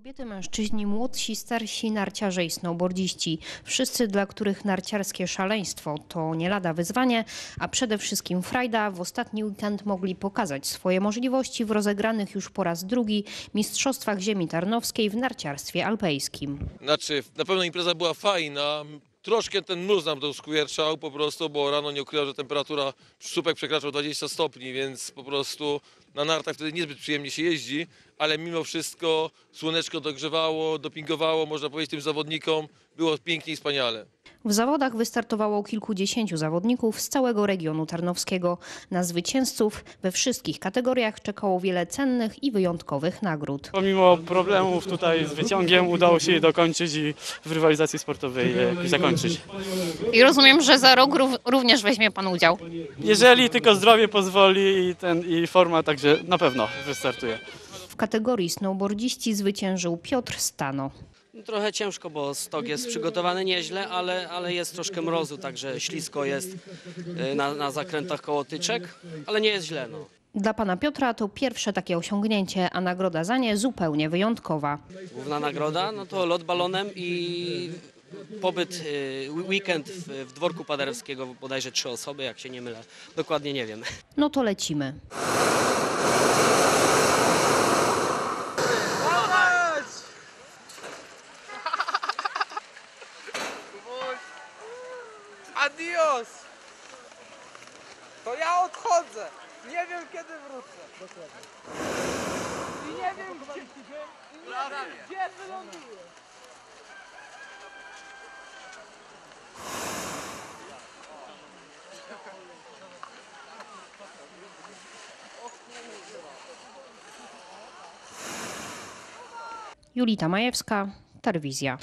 Kobiety, mężczyźni, młodsi, starsi, narciarze i snowboardziści. Wszyscy, dla których narciarskie szaleństwo to nie lada wyzwanie, a przede wszystkim frajda, w ostatni weekend mogli pokazać swoje możliwości w rozegranych już po raz drugi Mistrzostwach Ziemi Tarnowskiej w narciarstwie alpejskim. Znaczy, na pewno impreza była fajna. Troszkę ten mróz nam to skwierczał po prostu, bo rano nie ukrywam, że temperatura słupek przekraczał 20 stopni, więc po prostu na nartach wtedy niezbyt przyjemnie się jeździ, ale mimo wszystko słoneczko dogrzewało, dopingowało, można powiedzieć, tym zawodnikom. Było pięknie i wspaniale. W zawodach wystartowało kilkudziesięciu zawodników z całego regionu tarnowskiego. Na zwycięzców we wszystkich kategoriach czekało wiele cennych i wyjątkowych nagród. Pomimo problemów tutaj z wyciągiem udało się je dokończyć i w rywalizacji sportowej je zakończyć. I rozumiem, że za rok rów- również weźmie Pan udział. Jeżeli tylko zdrowie pozwoli i, ten, i forma, także na pewno wystartuje. W kategorii snowboardziści zwyciężył Piotr Stano. Trochę ciężko, bo stok jest przygotowany nieźle, ale, ale jest troszkę mrozu, także ślisko jest y, na, na zakrętach koło tyczek, ale nie jest źle. No. Dla pana Piotra to pierwsze takie osiągnięcie, a nagroda za nie zupełnie wyjątkowa. Główna nagroda no to lot balonem i pobyt, y, weekend w, w dworku paderewskiego, bodajże trzy osoby, jak się nie mylę. Dokładnie nie wiem. No to lecimy. Adios! To ja odchodzę. Nie wiem kiedy wrócę. I nie wiem gdzie, i nie wiem, gdzie wyląduję. Julita Majewska, Tarwizja.